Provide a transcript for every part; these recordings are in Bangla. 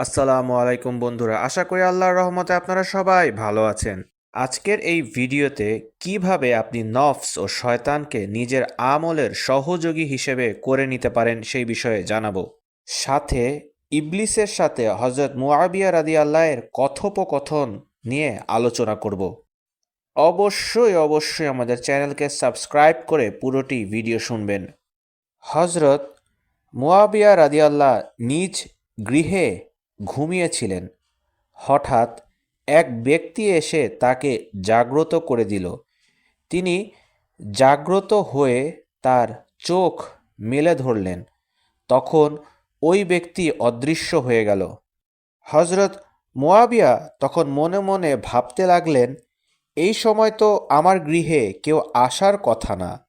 আসসালামু আলাইকুম বন্ধুরা, আশা করি আল্লাহর রহমতে আপনারা সবাই ভালো আছেন। আজকের এই ভিডিওতে কীভাবে আপনি নফস ও শয়তানকে নিজের আমলের সহযোগী হিসেবে করে নিতে পারেন সেই বিষয়ে জানাব। সাথে ইবলিসের সাথে হজরত মুআবিয়া রাদি আল্লাহের কথোপকথন নিয়ে আলোচনা করব। অবশ্যই অবশ্যই আমাদের চ্যানেলকে সাবস্ক্রাইব করে পুরোটি ভিডিও শুনবেন। হজরত মুয়াবিয়া রাদিয়াল্লাহ নিজ গৃহে ঘুমিয়েছিলেন। হঠাৎ এক ব্যক্তি এসে তাকে জাগ্রত করে দিল। তিনি জাগ্রত হয়ে তার চোখ মেলে ধরলেন। তখন ওই ব্যক্তি অদৃশ্য হয়ে গেল। হজরত মোয়াবিয়া তখন মনে মনে ভাবতে লাগলেন, এই সময় তো আমার গৃহে কেউ আসার কথা না।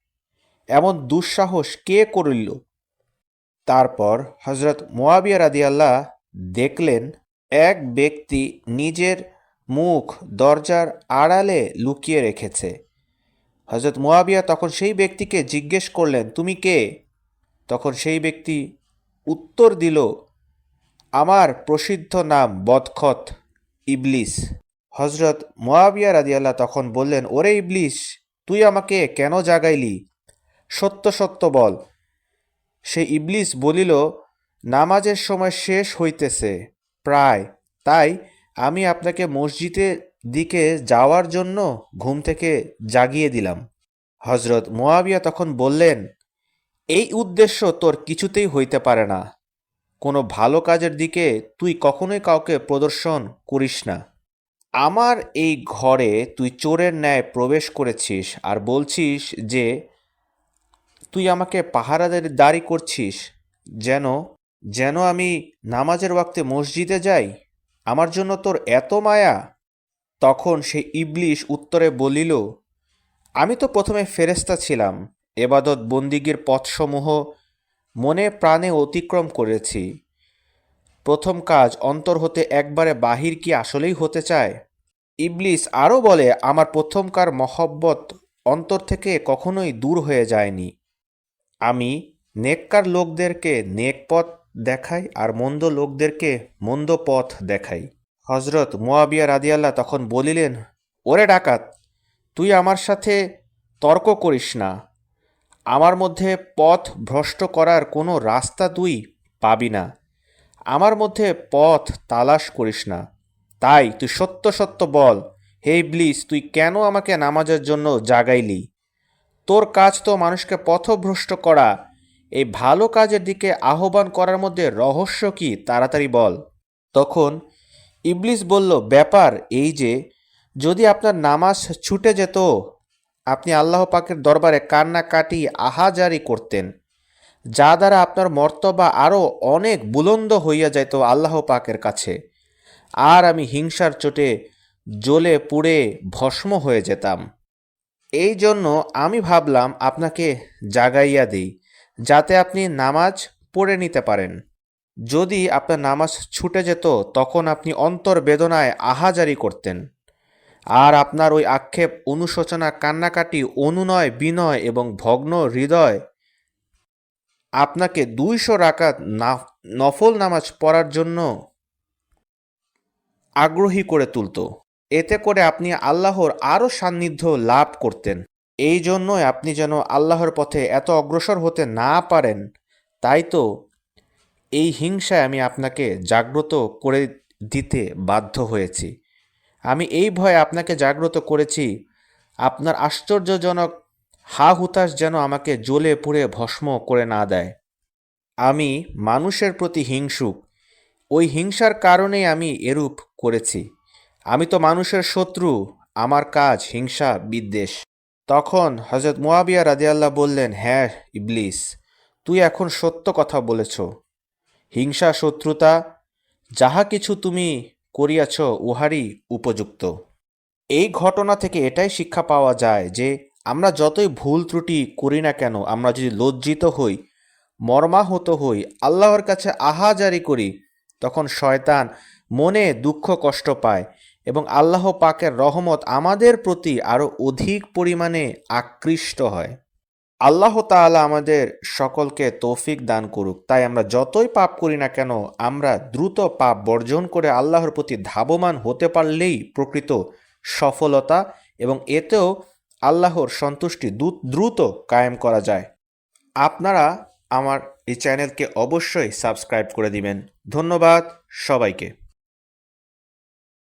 এমন দুঃসাহস কে করিল? তারপর হজরত মোয়াবিয়া রাদিয়াল্লাহ দেখলেন এক ব্যক্তি নিজের মুখ দরজার আড়ালে লুকিয়ে রেখেছে। হজরত মোয়াবিয়া তখন সেই ব্যক্তিকে জিজ্ঞেস করলেন, তুমি কে? তখন সেই ব্যক্তি উত্তর দিল, আমার প্রসিদ্ধ নাম বদখত ইবলিস। হজরত মোয়াবিয়া রাদিয়াল্লাহ তখন বললেন, ওরে ইবলিস, তুই আমাকে কেন জাগাইলি? সত্য সত্য বল। সে ইবলিস বলিল নামাজের সময় শেষ হইতেছে, প্রায়। তাই আমি আপনাকে মসজিদের দিকে যাওয়ার জন্য ঘুম থেকে জাগিয়ে দিলাম। হজরত মোয়াবিয়া তখন বললেন, এই উদ্দেশ্য তোর কিছুতেই হইতে পারে না। কোনো ভালো কাজের দিকে তুই কখনোই কাউকে প্রদর্শন করিস না। আমার এই ঘরে তুই চোরের ন্যায় প্রবেশ করেছিস আর বলছিস যে, তুই আমাকে পাহারাদের দাঁড়ি করছিস, যেন যেন আমি নামাজের ওয়াক্তে মসজিদে যাই, আমার জন্য তোর এত মায়া? তখন সে ইবলিশ উত্তরে বলিল, আমি তো প্রথমে ফেরেস্তা ছিলাম, এবাদত বন্দিগির পথসমূহ মনে প্রাণে অতিক্রম করেছি। প্রথম কাজ অন্তর হতে একবারে বাহির কি আসলেই হতে চায়? ইবলিস আরও বলে, আমার প্রথমকার মহব্বত অন্তর থেকে কখনোই দূর হয়ে যায়নি। আমি নেককার লোকদেরকে নেক পথ দেখাই আর মন্দ লোকদেরকে মন্দ পথ দেখাই। হজরত মোয়াবিয়া রাদিয়াল্লাহ তখন বলিলেন, ওরে ডাকাত, তুই আমার সাথে তর্ক করিস না। আমার মধ্যে পথ ভ্রষ্ট করার কোনো রাস্তা তুই পাবি না। আমার মধ্যে পথ তালাশ করিস না। তাই তুই সত্য সত্য বল, হে ব্লিস তুই কেন আমাকে নামাজের জন্য জাগাইলি? তোর কাজ তো মানুষকে পথভ্রষ্ট করা এই ভালো কাজের দিকে আহ্বান করার মধ্যে রহস্য কি, তাড়াতাড়ি বল। তখন ইবলিস বলল, ব্যাপার এই যে, যদি আপনার নামাজ ছুটে যেত, আপনি আল্লাহ পাকের দরবারে কান্নাকাটি আহাজারি করতেন, যা দ্বারা আপনার মর্তবা আরও অনেক বুলন্দ হইয়া যাইত আল্লাহ পাকের কাছে। আর আমি হিংসার চোটে জ্বলে পুড়ে ভস্ম হয়ে যেতাম। এই জন্য আমি ভাবলাম, আপনাকে জাগাইয়া দিই। যাতে আপনি নামাজ পড়ে নিতে পারেন। যদি আপনার নামাজ ছুটে যেত, তখন আপনি অন্তর বেদনায় আহাজারি করতেন। আর আপনার ওই আক্ষেপ, অনুশোচনা, কান্নাকাটি, অনুনয়, বিনয় এবং ভগ্ন হৃদয় আপনাকে দুইশো রাকাত নফল নামাজ পড়ার জন্য আগ্রহী করে তুলত। এতে করে আপনি আল্লাহর আরও সান্নিধ্য লাভ করতেন। এই জন্যই আপনি যেন আল্লাহর পথে এত অগ্রসর হতে না পারেন। তাই তো এই হিংসায় আমি আপনাকে জাগ্রত করে দিতে বাধ্য হয়েছি। আমি এই ভয়ে আপনাকে জাগ্রত করেছি। আপনার আশ্চর্যজনক হা হুতাশ যেন আমাকে জ্বলে পুড়ে ভস্ম করে না দেয়। আমি মানুষের প্রতি হিংসুক। ওই হিংসার কারণেই আমি এরূপ করেছি। আমি তো মানুষের শত্রু। আমার কাজ হিংসা বিদ্বেষ। তখন হজরত মোয়াবিয়া রাদিয়াল্লাহ বললেন হ্যাঁ ইবলিস, তুই এখন সত্য কথা বলেছ। হিংসা, শত্রুতা, যাহা কিছু তুমি করিয়াছ, উহারই উপযুক্ত। এই ঘটনা থেকে এটাই শিক্ষা পাওয়া যায় যে, আমরা যতই ভুল ত্রুটি করি না কেন, আমরা যদি লজ্জিত হই, মর্মাহত হই, আল্লাহর কাছে আহাজারি করি, তখন শয়তান মনে দুঃখ, কষ্ট পায়। এবং আল্লাহ পাকের রহমত আমাদের প্রতি আরও অধিক পরিমাণে আকৃষ্ট হয়। আল্লাহ তাআলা আমাদের সকলকে তৌফিক দান করুক। তাই আমরা যতই পাপ করি না কেন, আমরা দ্রুত পাপ বর্জন করে আল্লাহর প্রতি ধাবমান হতে পারলেই প্রকৃত সফলতা এবং এতেও আল্লাহর সন্তুষ্টি দ্রুত কায়েম করা যায়। আপনারা আমার এই চ্যানেলকে অবশ্যই সাবস্ক্রাইব করে দিবেন। ধন্যবাদ সবাইকে।